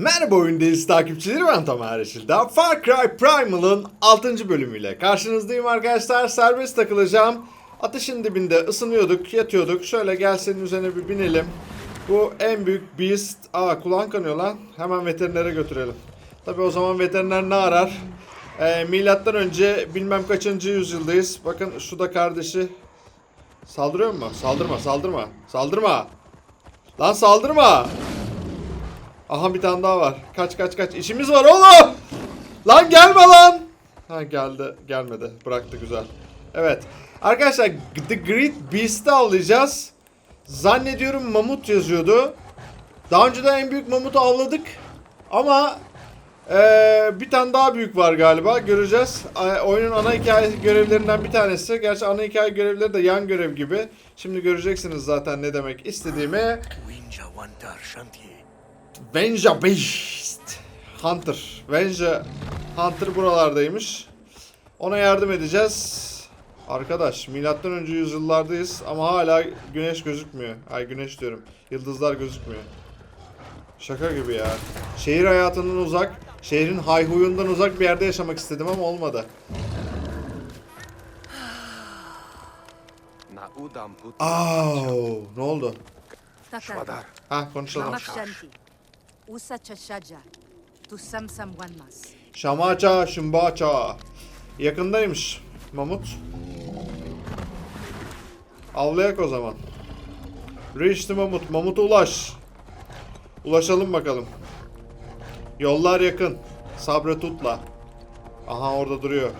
Merhaba oyundayız takipçileri ben Tamer Yeşil'den Far Cry Primal'ın 6. bölümüyle karşınızdayım arkadaşlar. Serbest takılacağım. Ateşin dibinde ısınıyorduk yatıyorduk. Şöyle gel senin üzerine bir binelim. Bu en büyük beast. Aa kulağın kanıyor lan. Hemen veterinere götürelim. Tabi o zaman veteriner ne arar? Ee, Milattan önce bilmem kaçıncı yüzyıldayız. Bakın şu da kardeşi. Saldırıyor mu? Saldırma saldırma. Saldırma. Lan saldırma Aha bir tane daha var. Kaç kaç kaç. İşimiz var oğlum. Lan gelme lan. Ha geldi. Gelmedi. Bıraktı güzel. Evet. Arkadaşlar The Great Beast'i avlayacağız. Zannediyorum mamut yazıyordu. Daha önceden en büyük mamutu avladık. Ama eee, bir tane daha büyük var galiba. Göreceğiz. Oyunun ana hikaye görevlerinden bir tanesi. Gerçi ana hikaye görevleri de yan görev gibi. Şimdi göreceksiniz zaten ne demek istediğimi. Venja Beast Hunter. Venja Hunter buralardaymış. Ona yardım edeceğiz. Arkadaş milattan önce yüzyıllardayız ama hala güneş gözükmüyor. Ay güneş diyorum. Yıldızlar gözükmüyor. Şaka gibi ya. Şehir hayatından uzak, şehrin hayhuyundan uzak bir yerde yaşamak istedim ama olmadı. Au, ne oldu? Ha konuşalım. Mama Shanti, Usa Chashaja, Tu Sam Sam Wanmas. Şamaça, Şimbaça. Yakındaymış Mamut. Avlayak o zaman. Reach the Mamut. Mamut'a ulaş. Ulaşalım bakalım. Yollar yakın. Sabre tutla. Aha orada duruyor.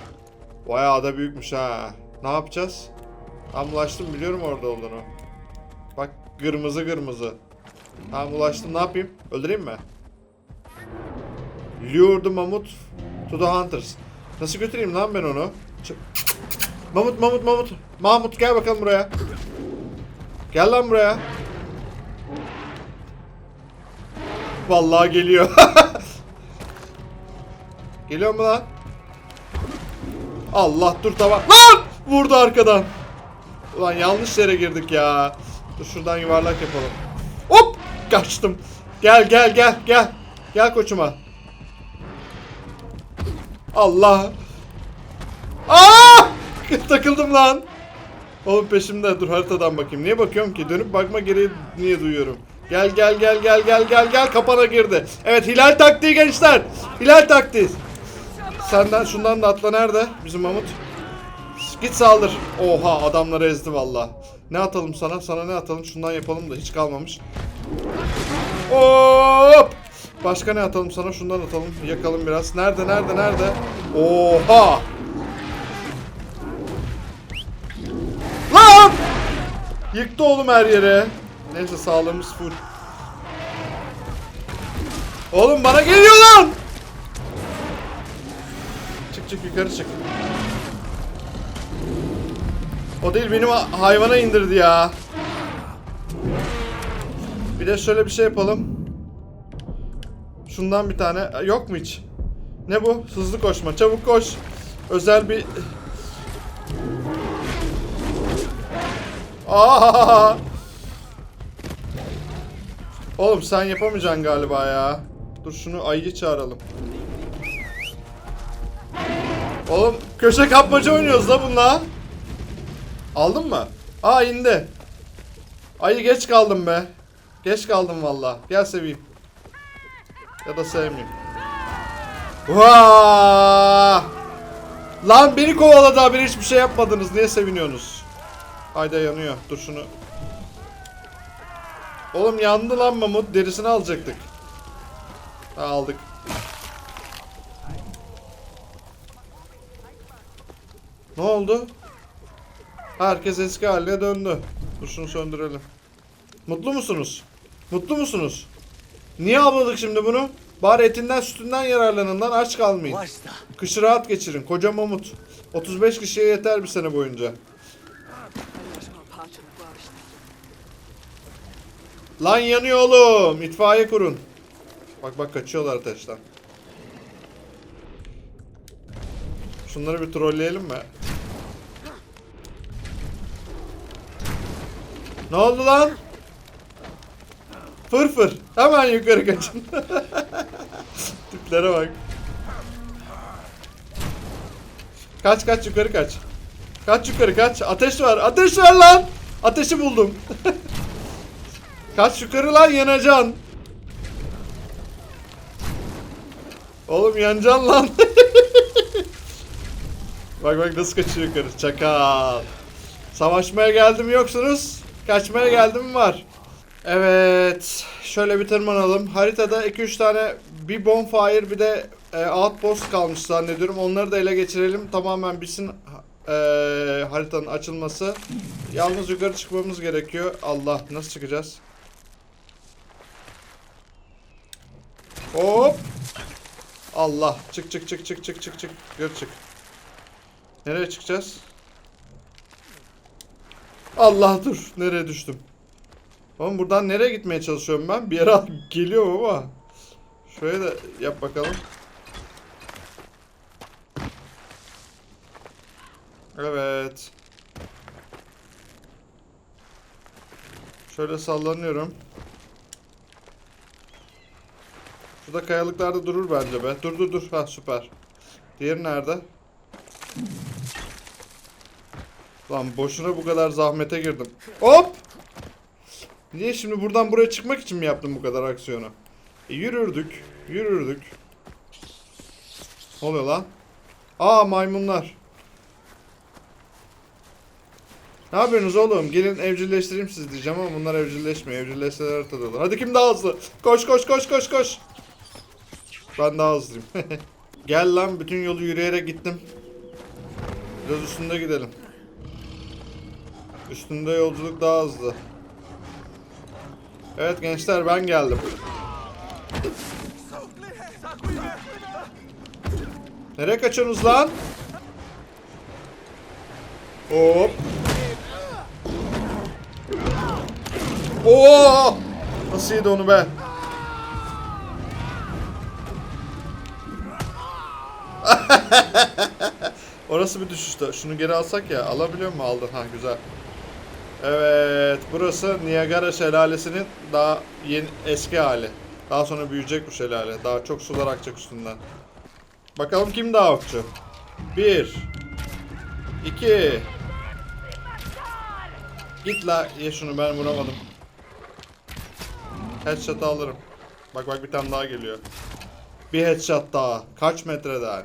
Bayağı da büyükmüş ha. Ne yapacağız? Tam ulaştım biliyorum orada olduğunu. Bak kırmızı kırmızı. Tamam ulaştım ne yapayım? Öldüreyim mi? Lure the mamut to the hunters. Nasıl götüreyim lan ben onu? Ç- Mamut mamut mamut. Mahmut gel bakalım buraya. Gel lan buraya. Vallahi geliyor. geliyor mu lan? Allah dur tamam. Lan! Vurdu arkadan. Ulan yanlış yere girdik ya. Dur şuradan yuvarlak yapalım. Kaçtım. Gel gel gel gel. Gel koçuma. Allah. Aa! Takıldım lan. Oğlum peşimde dur haritadan bakayım. Niye bakıyorum ki? Dönüp bakma gereği niye duyuyorum? Gel gel gel gel gel gel gel kapana girdi. Evet hilal taktiği gençler. Hilal taktiği. Senden şundan da atla nerede? Bizim Mamut. Git saldır. Oha adamları ezdi valla. Ne atalım sana? Sana ne atalım? Şundan yapalım da hiç kalmamış. Hop! Başka ne atalım sana? Şundan atalım. Yakalım biraz. Nerede? Nerede? Nerede? Oha! Lan! Yıktı oğlum her yere. Neyse sağlığımız full. Oğlum bana geliyor lan! Çık çık yukarı çık. O değil benim ha- hayvana indirdi ya. Bir de şöyle bir şey yapalım. Şundan bir tane. Yok mu hiç? Ne bu? Hızlı koşma. Çabuk koş. Özel bir... Aa! Oğlum sen yapamayacaksın galiba ya. Dur şunu ayıyı çağıralım. Oğlum köşe kapmaca oynuyoruz la bununla. Aldın mı? Aa indi. Ayı geç kaldım be. Geç kaldım valla. Gel seveyim. Ya da sevmeyeyim. Vaa! Lan beni kovaladı haberi hiçbir şey yapmadınız. Niye seviniyorsunuz? Hayda yanıyor. Dur şunu. Oğlum yandı lan mamut. Derisini alacaktık. Ha, aldık. Ne oldu? Herkes eski haline döndü. Dur şunu söndürelim. Mutlu musunuz? Mutlu musunuz? Niye avladık şimdi bunu? Bari etinden sütünden yararlanın lan aç kalmayın. Kışı rahat geçirin. Koca mamut. 35 kişiye yeter bir sene boyunca. Lan yanıyor oğlum. İtfaiye kurun. Bak bak kaçıyorlar ateşten. Şunları bir trolleyelim mi? Ne oldu lan? Fır fır. Hemen yukarı kaçın. Tiplere bak. Kaç kaç yukarı kaç. Kaç yukarı kaç. Ateş var. Ateş var lan. Ateşi buldum. kaç yukarı lan yanacaksın. Oğlum yanacaksın lan. bak bak nasıl kaçıyor yukarı. Çakal. Savaşmaya geldim yoksunuz. Kaçmaya geldim var. Evet. Şöyle bir tırmanalım. Haritada 2-3 tane bir bonfire bir de e, outpost kalmış zannediyorum. Onları da ele geçirelim. Tamamen bitsin e, haritanın açılması. Yalnız yukarı çıkmamız gerekiyor. Allah nasıl çıkacağız? Hop. Allah. Çık çık çık çık çık çık çık. Gör çık. Nereye çıkacağız? Allah dur. Nereye düştüm? Oğlum buradan nereye gitmeye çalışıyorum ben? Bir yere geliyorum ama. Şöyle de yap bakalım. Evet. Şöyle sallanıyorum. Şurada kayalıklarda durur bence be. Dur dur dur. Ha süper. Diğeri nerede? Lan boşuna bu kadar zahmete girdim. Hop! Niye şimdi buradan buraya çıkmak için mi yaptım bu kadar aksiyonu? E, yürürdük. Yürürdük. Ne oluyor lan? Aa maymunlar. Ne yapıyorsunuz oğlum? Gelin evcilleştireyim sizi diyeceğim ama bunlar evcilleşmiyor. Evcilleşseler olur. Hadi kim daha hızlı? Koş koş koş koş koş. Ben daha hızlıyım. Gel lan bütün yolu yürüyerek gittim. Biraz üstünde gidelim. Üstünde yolculuk daha hızlı. Evet gençler ben geldim. Nereye kaçıyorsunuz lan? Hop. Oo! Nasıl yedi onu be? Orası bir düşüştü. Şunu geri alsak ya. Alabiliyor mu? Aldın. Ha güzel. Evet. Burası Niagara Şelalesi'nin daha yeni eski hali. Daha sonra büyüyecek bu şelale. Daha çok sular akacak üstünden. Bakalım kim daha okçu? Bir. İki. Git la. Ye şunu ben vuramadım. Headshot alırım. Bak bak bir tane daha geliyor. Bir headshot daha. Kaç metreden?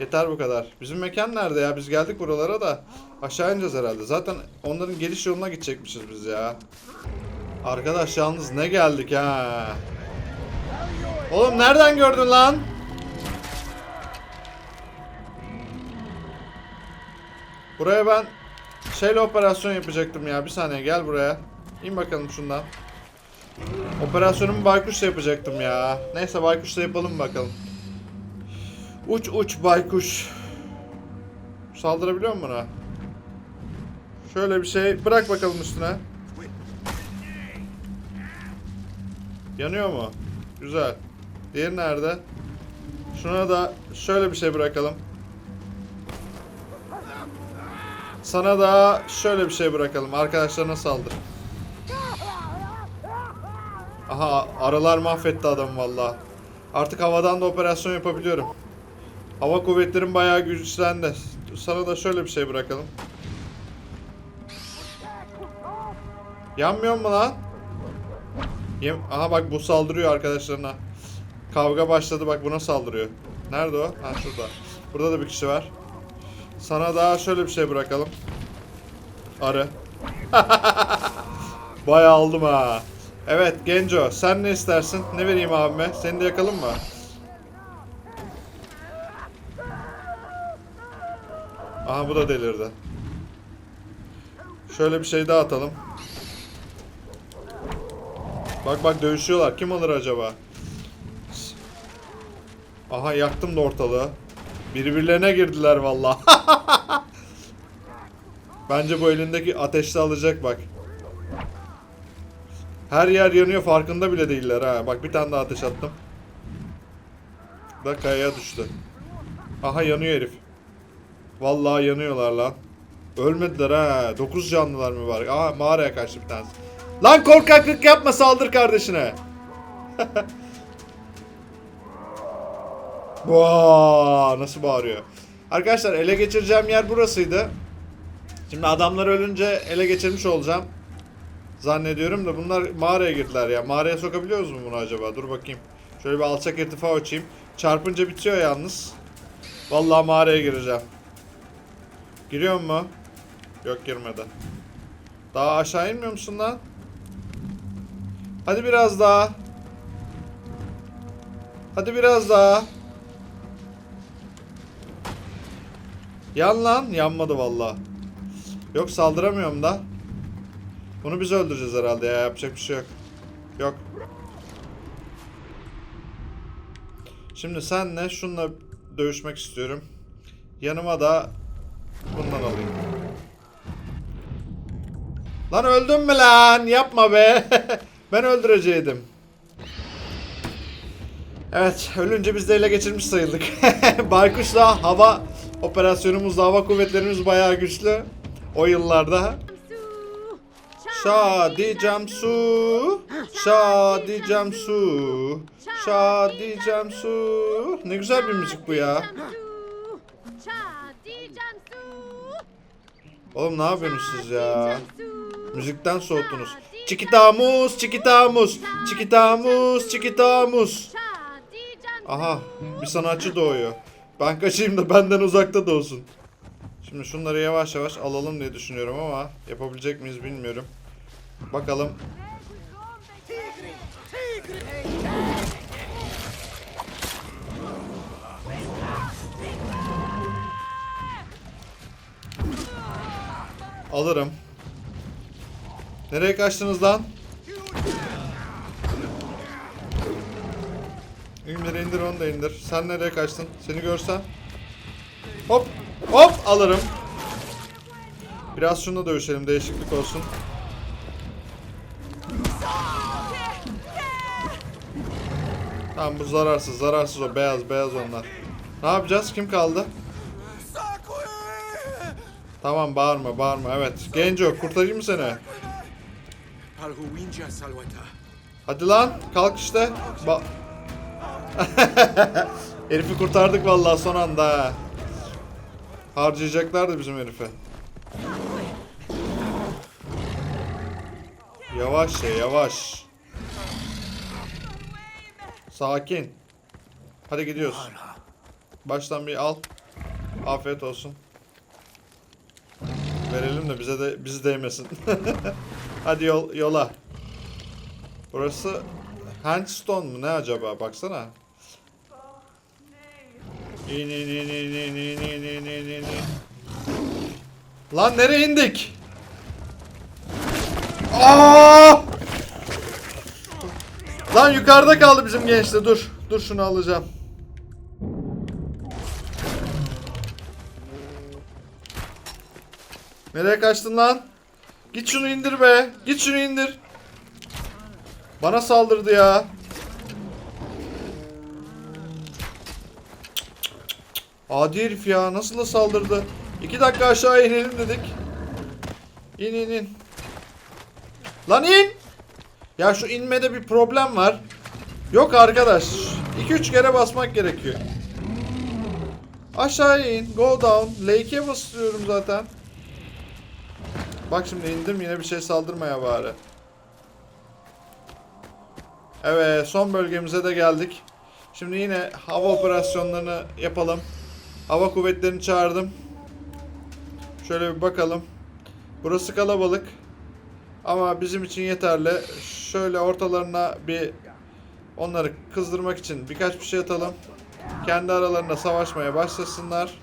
Yeter bu kadar. Bizim mekan nerede ya? Biz geldik buralara da. Aşağı ineceğiz herhalde. Zaten onların geliş yoluna gidecekmişiz biz ya. Arkadaş yalnız ne geldik ha. Oğlum nereden gördün lan? Buraya ben şeyle operasyon yapacaktım ya. Bir saniye gel buraya. İn bakalım şundan. Operasyonumu baykuşla yapacaktım ya. Neyse baykuşla yapalım bakalım. Uç uç baykuş. Saldırabiliyor mu buna? Şöyle bir şey bırak bakalım üstüne. Yanıyor mu? Güzel. Diğeri nerede? Şuna da şöyle bir şey bırakalım. Sana da şöyle bir şey bırakalım. Arkadaşlarına saldır. Aha arılar mahvetti adam valla. Artık havadan da operasyon yapabiliyorum. Hava kuvvetlerim bayağı güçlendi. Sana da şöyle bir şey bırakalım. Yanmıyor mu lan? Yem Aha bak bu saldırıyor arkadaşlarına. Kavga başladı bak buna saldırıyor. Nerede o? Ha şurada. Burada da bir kişi var. Sana daha şöyle bir şey bırakalım. Arı. Bayağı aldım ha. Evet Genco sen ne istersin? Ne vereyim abime? Seni de yakalım mı? Aha bu da delirdi. Şöyle bir şey daha atalım. Bak bak dövüşüyorlar. Kim alır acaba? Aha yaktım da ortalığı. Birbirlerine girdiler valla. Bence bu elindeki ateşli alacak bak. Her yer yanıyor farkında bile değiller ha. Bak bir tane daha ateş attım. Da kayaya düştü. Aha yanıyor herif. Vallahi yanıyorlar lan. Ölmediler ha. 9 canlılar var? Aha mağaraya kaçtı bir tanesi. Lan korkaklık yapma saldır kardeşine. Vaa, nasıl bağırıyor. Arkadaşlar ele geçireceğim yer burasıydı. Şimdi adamlar ölünce ele geçirmiş olacağım. Zannediyorum da bunlar mağaraya girdiler ya. Mağaraya sokabiliyoruz mu bunu acaba? Dur bakayım. Şöyle bir alçak irtifa açayım. Çarpınca bitiyor yalnız. Vallahi mağaraya gireceğim. Giriyor mu? Yok girmedi. Daha aşağı inmiyor musun lan? Hadi biraz daha. Hadi biraz daha. Yan lan. Yanmadı vallahi. Yok saldıramıyorum da. Bunu biz öldüreceğiz herhalde ya. Yapacak bir şey yok. Yok. Şimdi senle şunla dövüşmek istiyorum. Yanıma da bundan alayım. Lan öldün mü lan? Yapma be. ben öldüreceydim. Evet, ölünce biz de ele geçirmiş sayıldık. Baykuş'la hava operasyonumuzda hava kuvvetlerimiz bayağı güçlü. O yıllarda. Şadi Camsu, Şadi Camsu, Şadi Camsu. Ne güzel bir müzik bu ya. Oğlum ne yapıyorsunuz siz ya? Müzikten soğuttunuz. Çikitamus, çikitamus, çikitamus, çikitamus. Aha, bir sanatçı doğuyor. Ben kaçayım da benden uzakta doğsun. Şimdi şunları yavaş yavaş alalım diye düşünüyorum ama yapabilecek miyiz bilmiyorum. Bakalım. Alırım. Nereye kaçtınız lan? İndir indir onu da indir. Sen nereye kaçtın? Seni görsem. Hop hop alırım. Biraz şununla dövüşelim değişiklik olsun. Tamam bu zararsız zararsız o beyaz beyaz onlar. Ne yapacağız? Kim kaldı? Tamam bağırma bağırma evet. Genco kurtarayım mı seni? Hadi lan kalk işte. Ba Herifi kurtardık vallahi son anda. ha. Harcayacaklardı bizim herifi. Yavaş ya yavaş. Sakin. Hadi gidiyoruz. Baştan bir al. Afiyet olsun. Verelim de bize de bizi değmesin. Hadi yol yola. Burası Handstone mu ne acaba baksana. İn in in in in in. Lan nereye indik? Aa! Lan yukarıda kaldı bizim gençte dur. Dur şunu alacağım. Nereye kaçtın lan? Git şunu indir be. Git şunu indir. Bana saldırdı ya. Adi herif ya. Nasıl da saldırdı. İki dakika aşağı inelim dedik. İn in in. Lan in. Ya şu inmede bir problem var. Yok arkadaş. 2-3 kere basmak gerekiyor. Aşağıya in. Go down. L2'ye basıyorum zaten. Bak şimdi indim yine bir şey saldırmaya bari. Evet son bölgemize de geldik. Şimdi yine hava operasyonlarını yapalım. Hava kuvvetlerini çağırdım. Şöyle bir bakalım. Burası kalabalık. Ama bizim için yeterli. Şöyle ortalarına bir onları kızdırmak için birkaç bir şey atalım. Kendi aralarında savaşmaya başlasınlar.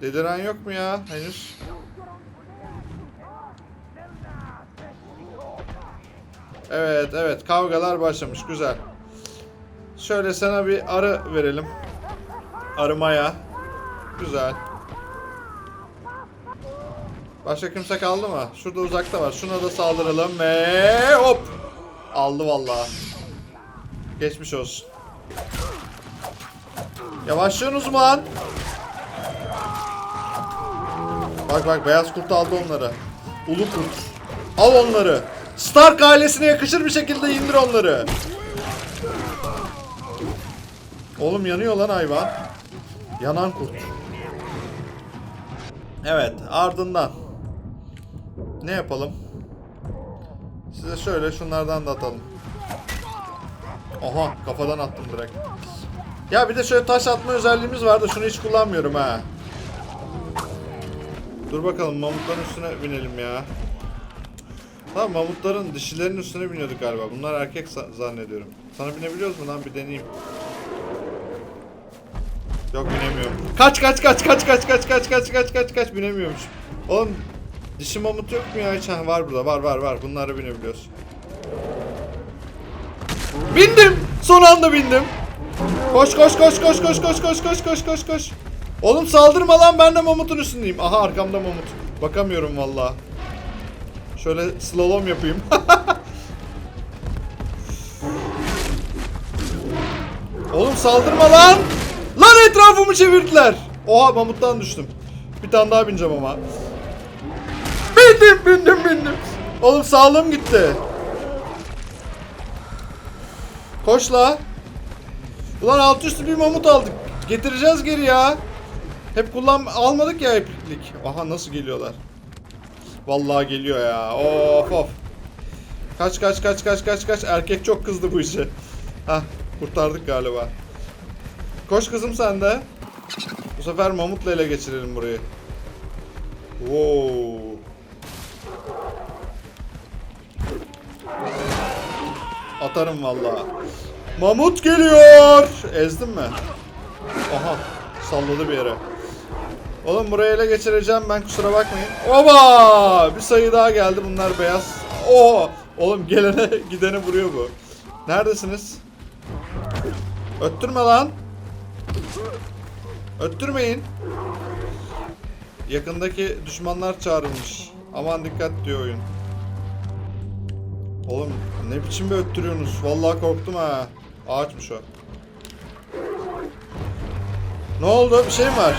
Deliren yok mu ya henüz? Evet evet kavgalar başlamış güzel. Şöyle sana bir arı verelim. Arımaya. Güzel. Başka kimse kaldı mı? Şurada uzakta var. Şuna da saldıralım ve hop. Aldı vallahi. Geçmiş olsun. Yavaşlıyorsun uzman. Bak bak beyaz kurt aldı onları. Ulu kurt. Al onları. Stark ailesine yakışır bir şekilde indir onları. Oğlum yanıyor lan hayvan. Yanan kurt. Evet ardından. Ne yapalım? Size şöyle şunlardan da atalım. Aha kafadan attım direkt. Ya bir de şöyle taş atma özelliğimiz vardı. Şunu hiç kullanmıyorum ha. Dur bakalım mamutların üstüne binelim ya. Tamam mamutların dişilerin üstüne biniyorduk galiba. Bunlar erkek zannediyorum. Sana binebiliyoruz mu lan bir deneyeyim. Yok binemiyorum. Kaç kaç kaç kaç kaç kaç kaç kaç kaç kaç kaç binemiyormuş. Oğlum dişi mamut yok mu ya hiç? Ha, var burada var var var. Bunlara binebiliyoruz. Bindim. Son anda bindim. Koş koş koş koş koş koş koş koş koş koş koş. Oğlum saldırma lan ben de mamutun üstündeyim. Aha arkamda mamut. Bakamıyorum valla. Şöyle slalom yapayım. Oğlum saldırma lan. Lan etrafımı çevirdiler. Oha mamuttan düştüm. Bir tane daha bineceğim ama. Bindim bindim bindim. Oğlum sağlığım gitti. Koş la. Ulan alt üstü bir mamut aldık. Getireceğiz geri ya. Hep kullan almadık ya heplik. Aha nasıl geliyorlar. Vallahi geliyor ya. Of of. Kaç kaç kaç kaç kaç kaç. Erkek çok kızdı bu işe. Hah kurtardık galiba. Koş kızım sen de. Bu sefer mamutla ele geçirelim burayı. Wow. Atarım vallahi. Mamut geliyor. Ezdim mi? Aha. Salladı bir yere. Oğlum burayı ele geçireceğim ben kusura bakmayın. Oba! Bir sayı daha geldi bunlar beyaz. Oo! Oğlum gelene gidene vuruyor bu. Neredesiniz? Öttürme lan. Öttürmeyin. Yakındaki düşmanlar çağrılmış. Aman dikkat diyor oyun. Oğlum ne biçim bir öttürüyorsunuz? Vallahi korktum ha. Ağaçmış o. Ne oldu? Bir şey mi var?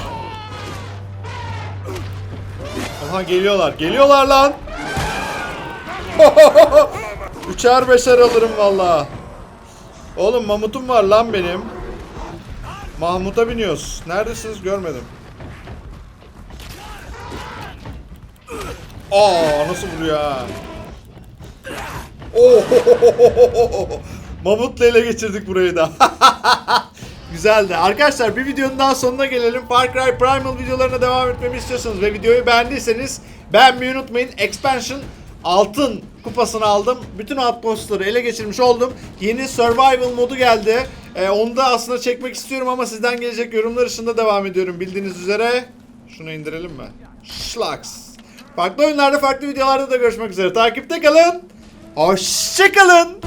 Aha geliyorlar. Geliyorlar lan. Üçer beşer alırım vallahi. Oğlum mamutum var lan benim. Mahmut'a biniyoruz. Neredesiniz görmedim. Aa nasıl vuruyor ha? Oo! Mamutla ele geçirdik burayı da. Güzeldi. Arkadaşlar bir videonun daha sonuna gelelim. Far Cry Primal videolarına devam etmemi istiyorsanız ve videoyu beğendiyseniz beğenmeyi unutmayın. Expansion altın kupasını aldım. Bütün outpostları ele geçirmiş oldum. Yeni survival modu geldi. Ee, onu da aslında çekmek istiyorum ama sizden gelecek yorumlar ışığında devam ediyorum. Bildiğiniz üzere. Şunu indirelim mi? Schlags. Farklı oyunlarda farklı videolarda da görüşmek üzere. Takipte kalın. Hoşçakalın.